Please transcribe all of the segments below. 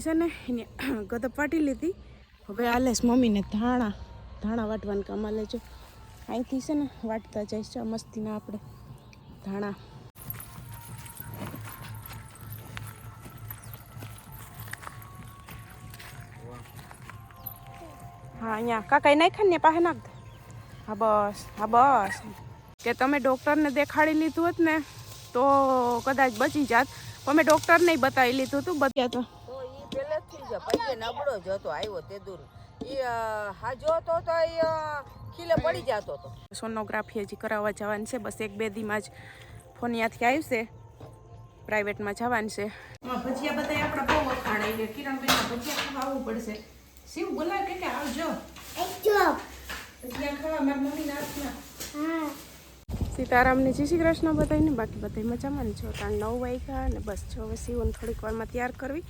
Mummy છે ને, એને ગદપ વાટી લીધી. હવે આલેશ મમ્મીને ધાણા. ધાણા વાટવાનું કામ આલે જો અહીંથી છે ને વાટતા જઈશ છે મસ્તીના આપણે. ધાણા. હા, અહીંયા કાકા નાખ્યા ને પાસે નાખ હા, બસ હા, બસ. કે તમે ડૉક્ટરને દેખાડી લીધું હોત ને, તો કદાચ બચી જાત. પણ મેં ડૉક્ટરને બતાવી લીધું હતું બચ્યા તો તો ઈ પહેલેથી જ પૈકે નબળો જ હતો આવ્યો તે દૂર ઈ હા હાજો હતો તો ઈ ખીલે પડી જતો હતો સોનોગ્રાફી હજી કરાવવા જવાનું છે બસ એક બે દીમાં જ ફોન ત્યાંથી આવશે પ્રાઇવેટમાં જવાનું છે. ભજીયા બધા આપણા બહુ વખાણાય એટલે કિરણબેન ભજીયા ખાવા આવવું પડશે. શિવ બોલાય કે કે આવજો. ભજીયા ખાવા મારા મમ્મીના હાથના સીતારામને જય શ્રી કૃષ્ણ બધાને બાકી બધા મજામાં ને? છો ત્રણ નવ વાગ્યા અને બસ જો હવે શિવને થોડીક વારમાં તૈયાર કરવી.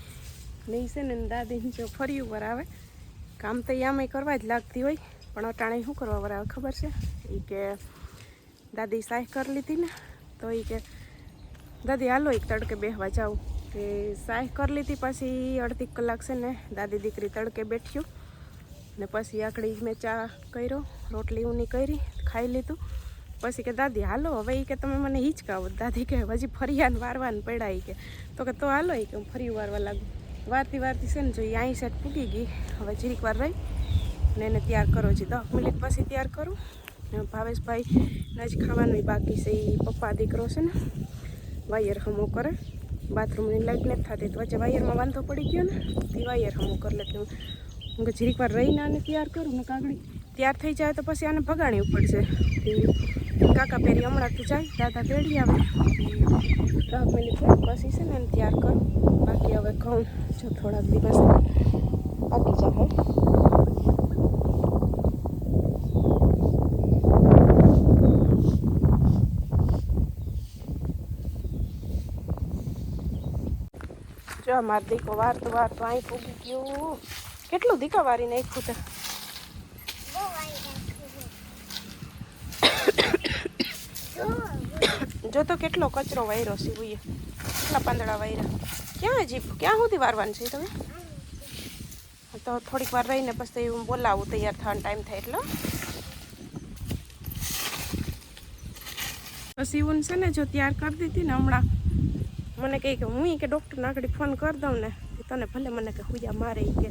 નહીં છે ને દાદીને જો ફરી ઉપર આવે કામ તો આમાંય કરવા જ લાગતી હોય, પણ અટાણે શું કરવા વરાવે ખબર છે? એ કે દાદી સાહ કરી લીધી ને, તો એ કે દાદી હાલો એક તડકે બેહવા જાઉં. કે સાહ કરી લીધી, પછી અડધી કલાક છે ને દાદી દીકરી તડકે બેઠ્યું. ને પછી આકડી મેં ચા કર્યો, રોટલી ઊની કરી, ખાઈ લીધું. પછી કે દાદી હાલો, હવે એ કે તમે મને હિચકાવો. દાદી કે હજી ફરિયાન વારવાન પડ્યા કે. તો કે તો હાલો એ કે હું ફરી વારવા લાગુ. વારતી વારતી છે ને જો અહીં સેટ પૂકી ગઈ. હવે જીરીક વાર રહી ને એને તૈયાર કરો છે દસ મિનિટ પછી તૈયાર કરું. ભાવેશભાઈ ને જ ખાવાનું બાકી છે એ પપ્પા દીકરો છે ને. વાયર હમો કરે. બાથરૂમની લાઈટ નથી થતી. તો વચ્ચે વાયરમાં વાંધો પડી ગયો ને, તે વાયર હમો કરી. લે હું કે જીરીક વાર રહીને આને તૈયાર કરું. ને કાગડી તૈયાર થઈ જાય તો પછી આને ભગાડવું પડશે કાકા પેરી હમણાં તો જાય, દાદા તેડી આવે. દસ મિનિટ થાય પછી છે ને એને તૈયાર કરું. બાકી હવે ઘઉં જો થોડાક દિવસ પાકી જાય જો, માર દીકો વાર તો વાર તો અહીં પૂગી ગયું. કેટલું દીકા વારી નાખ્યું તે જો તો કેટલો કચરો વાયરો સીવુએ કેટલા પાંદડા વાયરા. ક્યાં જીપ ક્યાં સુધી વારવાનું છે તમે? તો થોડીક વાર રહીને પછી હું બોલાવું, તૈયાર થવાનો ટાઈમ થાય એટલે. પછી હું છે ને, જો તૈયાર કરી દીધી ને હમણાં, મને કહે કે હું કે ડૉક્ટરને આગળ ફોન કરી દઉં ને તને ભલે મને કે હુયા મારે કે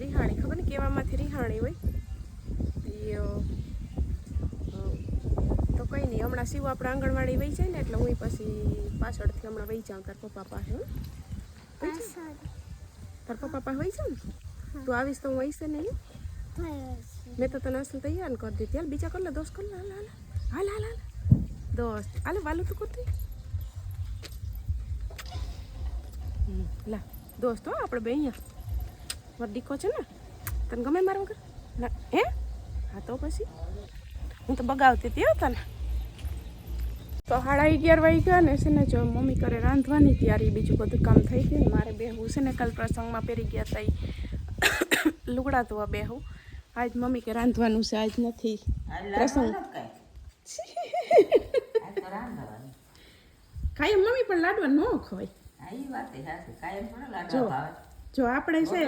રિહાણી, ખબર ને કેવામાંથી રિહાણી હોય. હમણાં શિવ આપણે આંગણવાડી વહી જાય ને એટલે હું પછી પાછળથી હમણાં વહી જાઉં તાર પપ્પા પાસે? તાર પપ્પા પાસે વહી જાઉં તું આવીશ તો હું વહીશે નહીં મેં તો તને અસલ તૈયાર કરી દીધી. હાલ બીજા કર લે દોસ્ત કર લે હાલ હાલ. હાલ હાલ હાલ. દોસ્ત હાલે વાલું તો કરતી લા દોસ્ત આપણે બે અહીંયા. મારો દીકો છે ને તને ગમે મારા વગર ના હે? હા તો પછી. હું તો બગાવતી હતી તને. તો સાડા અગિયાર વાગી ગયા ને છે ને જો મમ્મી કરે રાંધવાની તૈયારી બીજું બધું કામ થઈ ગયું ને મારે બેહવું છે ને કાલ પ્રસંગમાં પહેરી ગયા હતા લુગડા ધોવા બેહું. આજ મમ્મી કે રાંધવાનું છે આજ નથી. પ્રસંગ. કાંઈ? મમ્મી પણ લાડવા ન ખવાય. જો જો આપણે છે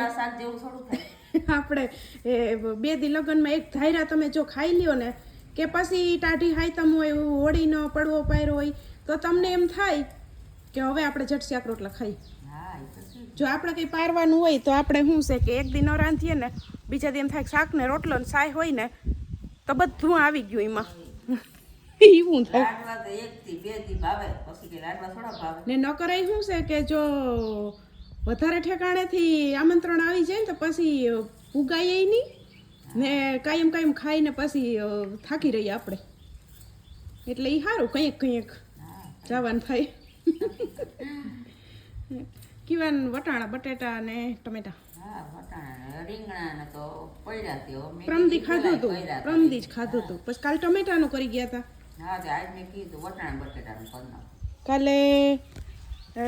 આપણે એ બે દી લગ્નમાં એક ધાયરા તમે જો ખાઈ લ્યો ને કે પછી ટાઢી હાયતમ હોય એવું હોળીનો પડવો પાયરો હોય તો તમને એમ થાય કે હવે આપણે જટસિયાક રોટલા ખાઈ. જો આપણે કંઈ પારવાનું હોય તો આપણે શું છે કે એક દિન રાંધીએ ને બીજા દિન થાય શાક ને રોટલો ને સાય હોય ને તો બધું આવી ગયું એમાં. એવું થાય. ને ન કરાય શું છે કે જો વધારે ઠેકાણેથી આમંત્રણ આવી જાય ને તો પછી ઉગાય નહીં. ને કાયમ કાયમ ખાઈને પછી થાકી રહીએ આપણે. એટલે એ સારું કંઈક કંઈક. જવાનું થાય કીવાન વટાણા બટેટા ને ટમેટા. પ્રમદી ખાધું હતું પ્રમદી જ ખાધું હતું પછી કાલે ટમેટાનું કરી ગયા હતા કાલે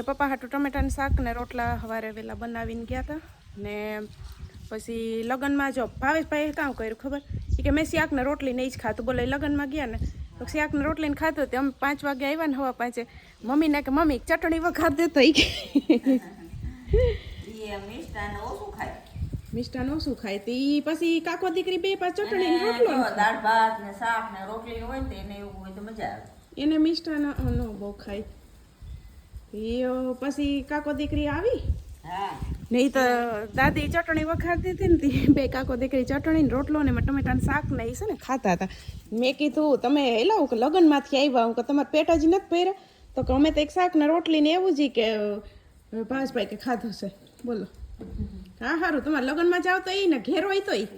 પપ્પા હાટું ટમેટાનું શાક ને રોટલા સવારે વહેલા બનાવીને ગયા હતા ને પછી લગ્નમાં જો ભાવેશભાઈ કામ કર્યું ખબર? એ કે મેં શાક ને રોટલી નહીં જ ખાતું બોલે લગ્નમાં ગયા ને તો શાક ને રોટલીને ખાધું તે અમે પાંચ વાગે આવ્યા ને હવા પાંચે. મમ્મીને કે મમ્મી ચટણી વખાર દેતો ઈ કે એ ખાય. મિષ્ટાન ઓછું ખાય તે ઈ પછી કાકો દીકરી બે પાંચ ચટણી ને રોટલો દાળ ભાત ને શાક ને રોટલી હોય ને એને એવું હોય તો મજા આવે. એને મિષ્ટાન ન બહુ ખાય. પછી કાકો દીકરી આવી? હા. નહીં તો દાદી ચટણી વખાતી હતી ને બે કાકો દીકરી ચટણી રોટલો ને ટમેટાનું શાક ને એ છે ને ખાતા હતા. મેં કીધું તમે એલા કે લગ્નમાંથી આવ્યા હું કે તમારે પેટ જ નથી પહેર્યા તો કે અમે તો એક શાક ને રોટલી ને એવું જ કે અ, ભાસભાઈ કે ખાધું છે. બોલો. હા સારું તમારે લગ્નમાં જાઓ તો એ ને ઘેર હોય તો ઈ.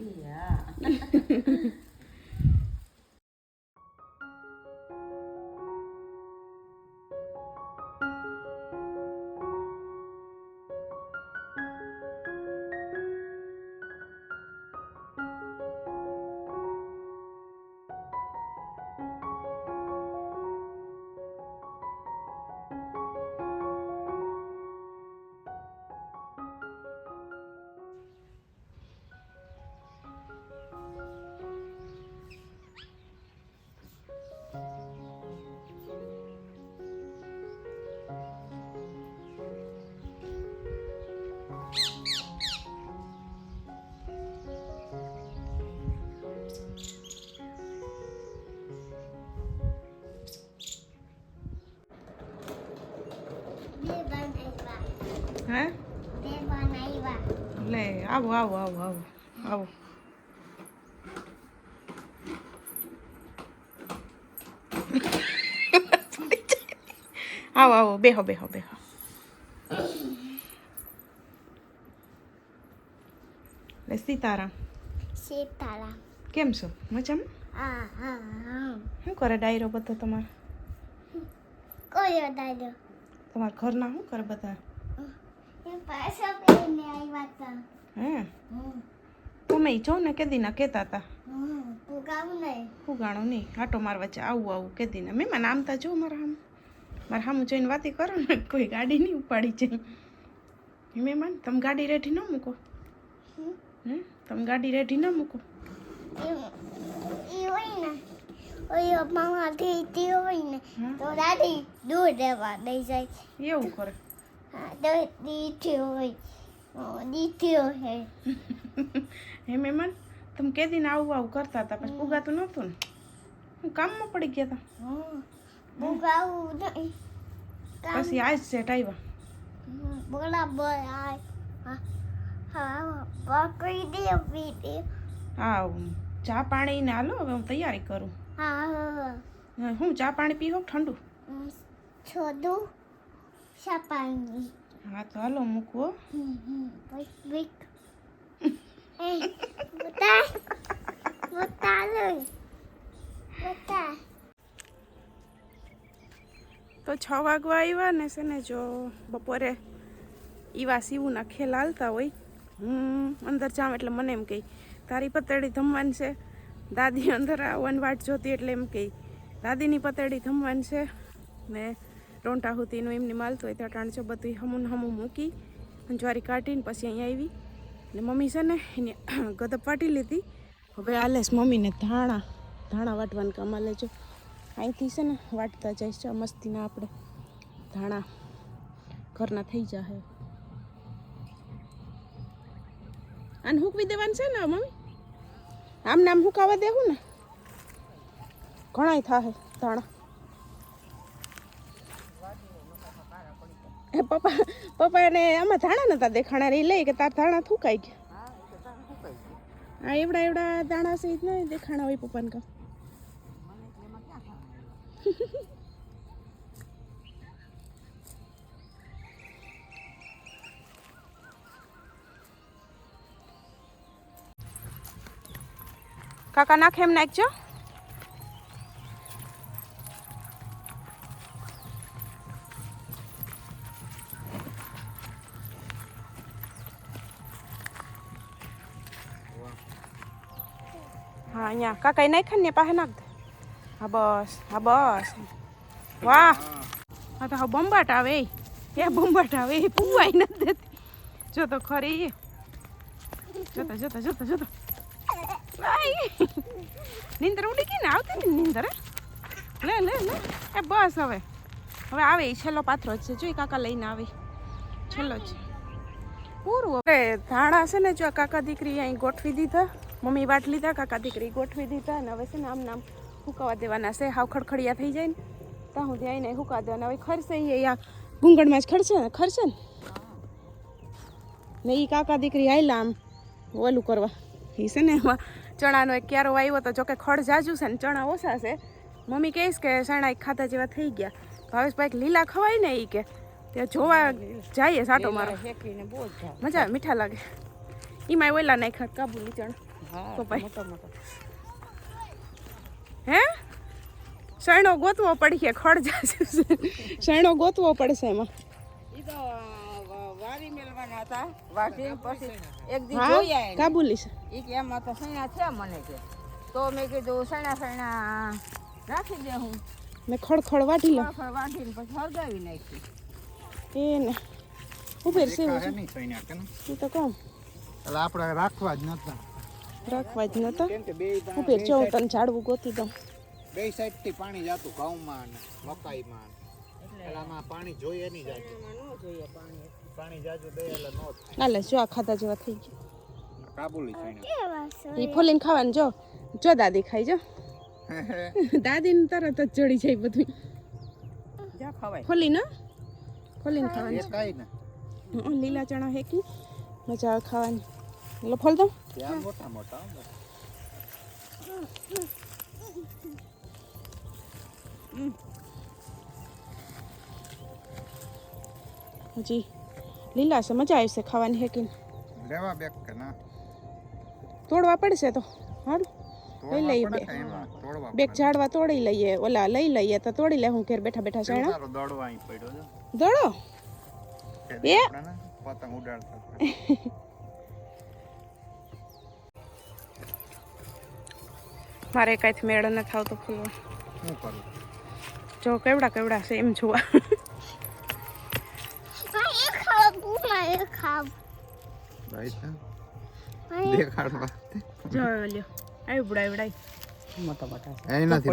હે? લે આવો આવો આવો આવો આવો. આવો આવો બેહો બેહો બેહો. લે સીતારામ. સીતારામ. કેમ છો? મજામાં? શું કરે ડાયરો બધો તમારો? કયો ડાયરો. તમારા ઘરના શું કરે બધા? તમે જો ને કેદીના કહેતા હતા ગામ નહીં આટો માર વચ્ચે આવું આવું કેદીના. મહેમાન આમ તા જો મારા હામ. મારા હામું જોઈને વાતી કરો ને કોઈ ગાડી નહીં ઉપાડી છે. મહેમાન તમે ગાડી રેઠી ન મૂકો. હે? તમે ગાડી રેઠી ન મૂકો. એ હોય ને. ઓય મામા થી હોય ને હા. તો દાદી દૂર જાય. એવું કરે. હા મેમન તમે કેદીને આવું આવું કરતા હતા પછી ઉગાતું નહોતું ને હું કામમાં પડી ગયા હતા પછી આજ સેટ આવ્યા બરાબર હા ચા પાણી ને હાલો હવે હું તૈયારી કરું હા હા ચા પાણી પીવો કે ઠંડુ છોડું સપાઈ હા તો હાલો મૂકવો તો છ વાગવા આવ્યા ને છે ને જો બપોરે ઈવા સીવુના ખેલ હાલતા હોય. હું અંદર જાઉં એટલે મને એમ કહી તારી પતળી ધમવાની છે. દાદી અંદર આવવાની વાટ જોતી એટલે એમ કહી દાદીની પતળી ધમવાની છે. ને રોંટા હુતીનું એમની માલતું હોય ત્યાં ટાણ છે બધું હમું હમું મૂકી જ્વારી કાઢીને પછી અહીંયા આવી. ને મમ્મી છે ને, એને ગદપ વાટી લીધી. હવે આલેસ મમ્મીને ધાણા ધાણા વાટવાનું કામ આલે જો અહીંથી છે ને વાટતા જઈશ છે, મસ્તીના આપણે. ધાણા ઘરના થઈ જાહે. આને હૂકવી દેવાનું છે ને મમ્મી? આમ નામ હુકાવા દેવું ને? ઘણાય થાય ધાણા. એ પપ્પા પપ્પા એને આમાં ધાણા નતા દેખાણા એ લઈ કે તાર ધાણા થૂકાઈ ગયા. હા એવડા એવડા દાણા સહિત નહીં દેખાણા હોય પપ્પાને કા મને એટલે એમાં ક્યાં થાય કાકા નાખે એમ નાખજો. અહીંયા કાકા નાખે ને પાસે નાખ દે. હા, બસ. હા, બસ. વાહ. હા તો હા બંબાટ આવે એ. બંબાટ આવે એ. પુવાઈ નથી દેતી. જો તો ખરી જોતા જોતા જોતા જોતા. નીંદર ઉડી ગઈ ને? આવતી ને નીંદર? લે લે લે. એ બસ હવે. હવે આવે એ છેલ્લો પાથરો જ છે. જોઈ કાકા લઈને આવે. છેલ્લો છે પૂરું હવે. ધાણા છે ને જો કાકા દીકરી અહીં ગોઠવી દીધા. મમ્મી વાટ લીધા કાકા દીકરી ગોઠવી દીધા અને હવે છે ને આમ નામ હુકાવા દેવાના છે. હાવ ખડખડિયા થઈ જાય ને ત્યાં સુધી આવીને હુકાવા દેવાના. હવે ખરશે એ આ ભૂંગળમાં જ ખરશે ને ખરશે ને? ને એ કાકા દીકરી આવેલા આમ ઓલું કરવા. એ છે ને એમાં ચણાનો એક ક્યારો આવ્યો તો જોકે ખડ જાજુ છે ને ચણા ઓછા છે. મમ્મી કહીશ કે ચણા ખાતા જેવા થઈ ગયા. ભાવેશભાઈ લીલા ખવાય ને એ કે ત્યાં જોવા જઈએ સાટો મારો. મજા મીઠા લાગે. એમાં ઓલા નાખ્યા કાબુલી ચણા. હા. મોટો મોટો હે? શરણો ગોતવો પડશે ખડ જશે. છે શરણો ગોતવો પડશે એમાં. ઈ તો વારી મેલવાના હતા વાઢીને પછી એક દી જોયા કાબુલી છે ઈ કે એમાં તો સૈણા છે મને કે. તો મેં કીધું સૈણા સૈણા રાખી દે હું. મેં ખડ ખડ વાટી લો ખડ વાટીને પછી હળગાવી નાખી. એને. ને ઉભેર છે? એ તો કોમ. એટલે આપણે રાખવા જ નતા. રાખવા જ નતા ઉપર જો હું તને ઝાડવું ગોતી દઉં. બે સાઈડથી પાણી જાતું ઘઉંમાં ને મકાઈમાં ને. એટલે આમાં પાણી જોઈએ નહીં જાતું. ન જોઈએ પાણી પાણી જાજુ દે એટલે નો થાય. ના લે જો આ ખાતા જેવા થઈ ગયા. કાબુલી છે એ ફોલીને ખાવાનું જો. જો દાદી ખાઈ જો. દાદીને તરત જ ચડી જાય બધું જા ખવાય? ફોલીને? ફોલીને ખાવાનું. એ કાંઈ ને લીલા ચણા હેકી મજા આવે ખાવાની. એટલે ફોલ દઉં. ત્યાં મોટા મોટા. હજી લીલા છે મજા આવશે ખાવાની હેકીને. લેવા બેક કે ના? તોડવા પડશે તો. હારું લઈ લઈએ બે. બેક ઝાડવા તોડી લઈએ ઓલા લઈ લઈએ તો તોડી લે હું ઘેર બેઠા બેઠા કેવું દોડવા અહીં પડ્યો છે. દોડો? એ? પતંગ ઉડાડતા મારે કાંઈ મેળ ન આવતો કરું? જો કેવડા કેવડા છે એમ જોવા.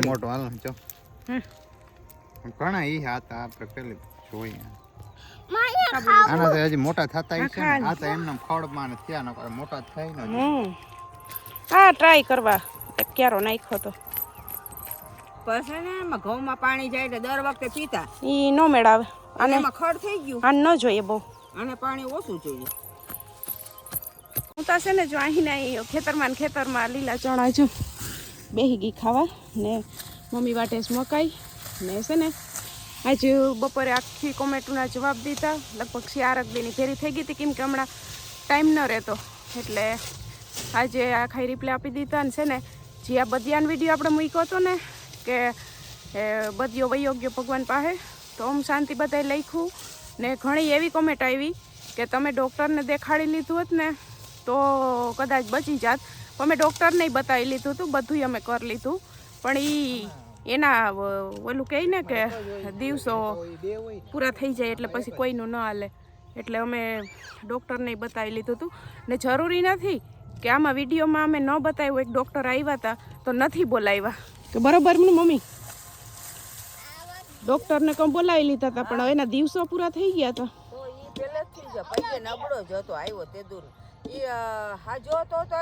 મોટા હાલ ને જો. હમ. ઘણા ઈ હતા આપણે પેલી જોઈએ. માં એ ખાવ આના તો હજી મોટા થતા છે ને. આ તો એમને થયા નકર મોટા થાય ને હા ટ્રાય કરવા. એક ક્યારો નાખ્યો તો. પછી ને એમાં ઘઉંમાં પાણી જાય એટલે દર વખતે પીતા. એ નો મેળાવે. અને એમાં ખડ થઈ ગયું. આને ન જોઈએ બહુ. અને પાણી ઓછું જોઈએ. હું તો છે ને જો અહીં ખેતરમાં ને ખેતરમાં લીલા ચણા જો બેહી ગઈ ખાવા ને મમ્મી વાટે જ મકાઈ ને છે ને આજે બપોરે આખી કોમેટોના જવાબ દીધા. લગભગ ચારક દીની ફેરી થઈ ગઈ હતી કેમ કે હમણાં ટાઈમ ન રહેતો. એટલે આજે આખા રિપ્લે આપી દીધા ને છે ને જે આ બદિયાન વીડિયો આપણે મૂક્યો હતો ને, કે બદિયો વયો ભગવાન પાસે, તો ઓમ શાંતિ બધાએ લખ્યું. ને ઘણી એવી કોમેન્ટ આવી કે તમે ડૉક્ટરને દેખાડી લીધું હોત ને, તો કદાચ બચી જાત. અમે ડૉક્ટરને બતાવી લીધું હતું બધું અમે કરી લીધું. પણ એ એના ઓલું કહે ને કે, દિવસો પૂરા થઈ જાય એટલે પછી કોઈનું ન હાલે. એટલે અમે ડૉક્ટરને બતાવી લીધું હતું. ને જરૂરી નથી કે આમાં વિડીયોમાં અમે ન બતાવ્યું એક ડૉક્ટર આવ્યા હતા તો નથી બોલાવ્યા. કે બરોબર ને મમ્મી? ડૉક્ટરને કંઈ બોલાવી લીધા હતા પણ એના દિવસો પૂરા થઈ ગયા હતા પહેલેથી જ પૈકે નબળો જ હતો આવ્યો તે દૂર ઈ અ, હાજો હતો તો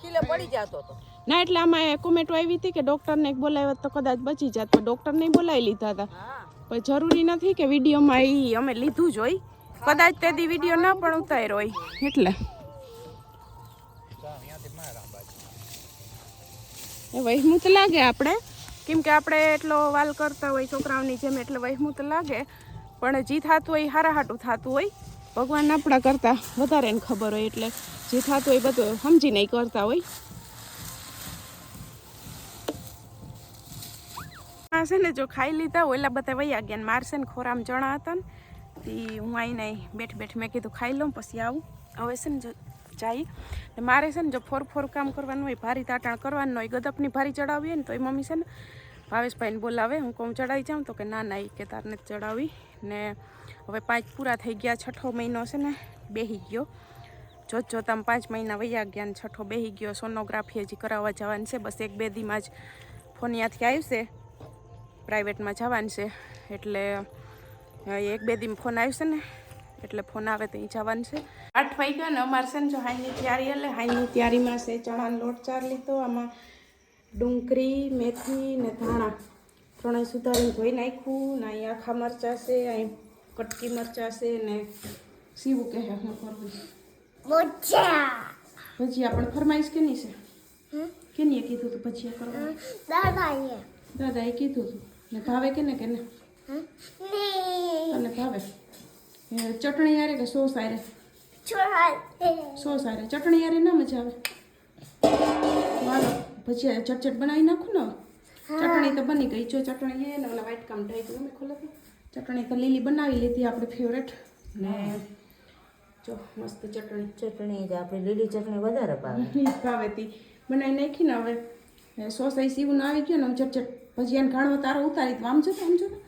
ખીલે પડી જતો હતો ના એટલે આમાં કોમેટો આવી હતી કે ડૉક્ટરને બોલાવ્યા તો કદાચ બચી જાત પણ ડૉક્ટરને બોલાવી લીધા હતા. પણ જરૂરી નથી કે વિડીયોમાં એ અમે લીધું જ હોય. કદાચ તે દી વીડિયો ના પણ ઉતાર્યો હોય. એટલે. એ લાગે આપણે. કેમ કે આપણે એટલો વાલ કરતા હોય છોકરાઓની જેમ એટલે વહેમૂત લાગે. પણ જે થતું હોય હારા હાટું થતું હોય. ભગવાન આપણા કરતાં વધારે ખબર હોય એટલે જે થતું હોય બધું સમજી નહીં કરતા હોય. હા છે ને જો ખાઈ લીધા ઓલા બધા વૈયા ગયા ને મારે ને ખોરામ ચણા હતા ને. તે હું આવીને બેઠ બેઠ મેં કીધું ખાઈ લઉં પછી આવું. હવે છે ને જો જાય. ને મારે છે ને જો ફોર ફોર કામ કરવાનું હોય, ભારી તાટાણ કરવાનું હોય, ગદપની ભારી ચડાવવી હોય ને તો એ મમ્મી છે ને ભાવેશભાઈને બોલાવે. હું કહું ચડાવી જાઉં તો કે ના ના એ કે તારને ચડાવી ને હવે પાંચ પૂરા થઈ ગયા, છઠ્ઠો મહિનો છે ને, બેહી ગયો. જોત જોતામાં પાંચ મહિના વૈયા ગયા ને છઠ્ઠો બેહી ગયો. સોનોગ્રાફી હજી કરાવવા જવાનું છે. બસ એક બે દીમાં જ ફોન ત્યાંથી આવશે પ્રાઇવેટમાં જવાનું છે. એટલે એક બે દીમાં ફોન આવશે ને, એટલે ફોન આવે તો અહીં જવાનું છે. આઠ વાગ્યા ને અમારે છે ને જો હાઈની તૈયારી એટલે હાઈની તૈયારીમાં છે ચણાનો લોટ ચાર લીધો આમાં ડુંગળી મેથી ને ધાણા. ત્રણેય સુધારીને ધોઈ નાખ્યું ને અહીં આખા મરચાં છે અહીં કટકી મરચાં છે ને સીવું કહે હું કરવું ભજીયા પણ ફરમાઈશ કે નહીં છે? કેનીએ કીધું હતું ભજીયા કરવા? દાદાએ. દાદાએ કીધું હતું ને ભાવે કે ને કે ને? અને તને ભાવે ચટણી આરે કે સોસ આરે? છોડ. સોસ આરે ચટણી યારે ના મજા આવે? વાલો ભજીયા ચટચટ બનાવી નાખું ને ચટણી તો બની ગઈ. જો ચટણી એ ને ઓલા વ્હાઈટ કામ ઢાઈ ગયું મેં ખોલે ચટણી તો લીલી બનાવી લીધી આપણે ફેવરેટ ને? જો મસ્ત ચટણી. ચટણી જ આપણે લીલી ચટણી વધારે ભાવે. ભાવે તી. બનાવી નાખી ને હવે. એ સોસાઈ સીવું આવી ગયો ને આમ ચટચટ ભજીયાને ઘાણવો તારો ઉતારી દઉં. આમ જો તો આમ જો તો.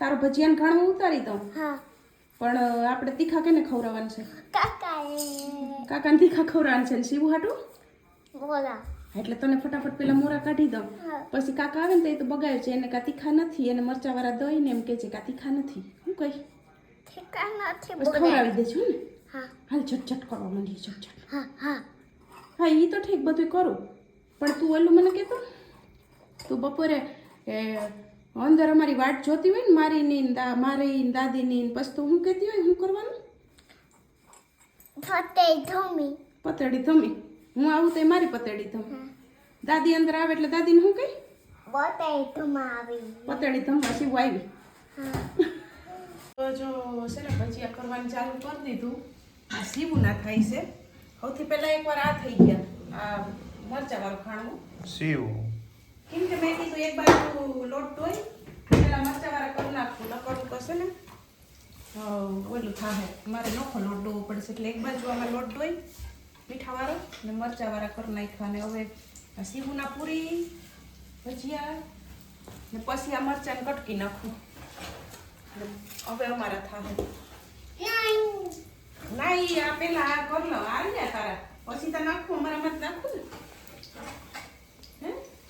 તારો ભજીયાને ઘાણવો ઉતારી દઉં. હા. પણ આપણે તીખા કેને ખવડાવવાનું છે? કાકાને તીખા ખવડાવવાનું છે સીવું હાટું? બોલા. એટલે તને ફટાફટ પેલા મોરા કાઢી દો પછી કાકા આવે ને તો એ તો બગાય છે એને કા તીખા નથી એને મરચાવાળા દઈ ને એમ કે છે કા તીખા નથી. હું કઈ ઠીકા નથી ખવડાવી દેજો ને. હા. હાલ ઝટઝટ કરવા માંડીએ ઝટઝટ. હા હા. હા એ તો ઠીક બધું કરું. પણ તું ઓલું મને કહેતો? તું બપોરે એ અંદર અમારી વાટ જોતી હોય ને મારી ની દા મારી ને દાદીની ને પછી તો શું કહેતી હોય શું કરવાનું? ધોમી. પતેડી ધમી. હું આવું તો મારી પતેડી ધમ. દાદી અંદર આવે એટલે દાદીને શું કહી? પતેડી ધમવા સીવું આવી. હા. તો જો છે ને ભજીયા કરવાનું ચાલુ કરી દીધું. આ સીવું ના થાય છે. સૌથી પહેલાં એકવાર આ થઈ ગયા આ મરચાવાળું ખાણું શિવ. કેમ કે મેં કીધું એક બાજુ લોટ ધોઈ, પેલા મરચાવાળા કરી નાખું ન કરવું પડશે ને ઓલું થાહે. મારે નોખો લોટ ડોવો પડશે. એટલે એક બાજુ આમાં લોટ ધોઈ, મીઠાવાળો, ને મરચાવાળા કરી નાખવાને હવે આ સીવુના પૂરી, ભજીયા, ને પછી આ મરચાંને કટકી નાખું. હવે અમારા થાહે. નાઈ આ પેલા આ કર લો જાય તારા. પછી તો નાખું અમારા મત નાખું ને.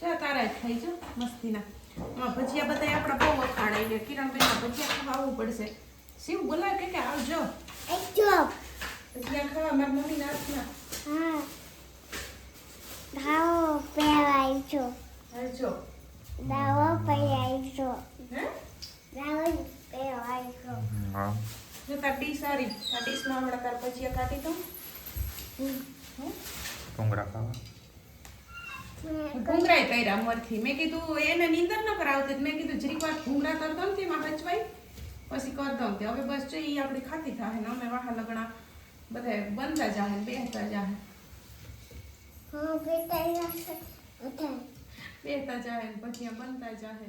ચા તારા જ થઈ જા મસ્તીના. ભજીયા બધા આપણા બહુ વખાણાઈ ગયા કિરણબેનના ભજીયા ખાવા આવવું પડશે. શિવ બોલાવ કે કે આવજો. ભજીયા ખાવા મારા મમ્મીના હાથના હા. દાવો પહેરાય છો આવજો. દાવો પહેરાય છો હે? દાવો પહેરાય છો જો તાર ડીશ સારી. ડીશમાં હમણાં તાર ભજીયા કાઢી દઉં. હે? ભૂંગળા ખાવા. ઘૂંઘરાય કર્યા મોરથી મેં કીધું એને નીંદર ન કરાવતી મેં કીધું જરીક વાર ઘૂંઘરા કર દઉં તે માં હચવાઈ પછી કર દઉં. તે હવે બસ ઈ આપણી ખાતી થાય ને અમે વાહા લગણા બધા બનતા જાહે બેહતા જાહે. બેહતા જાહે. પછી બનતા જાહે.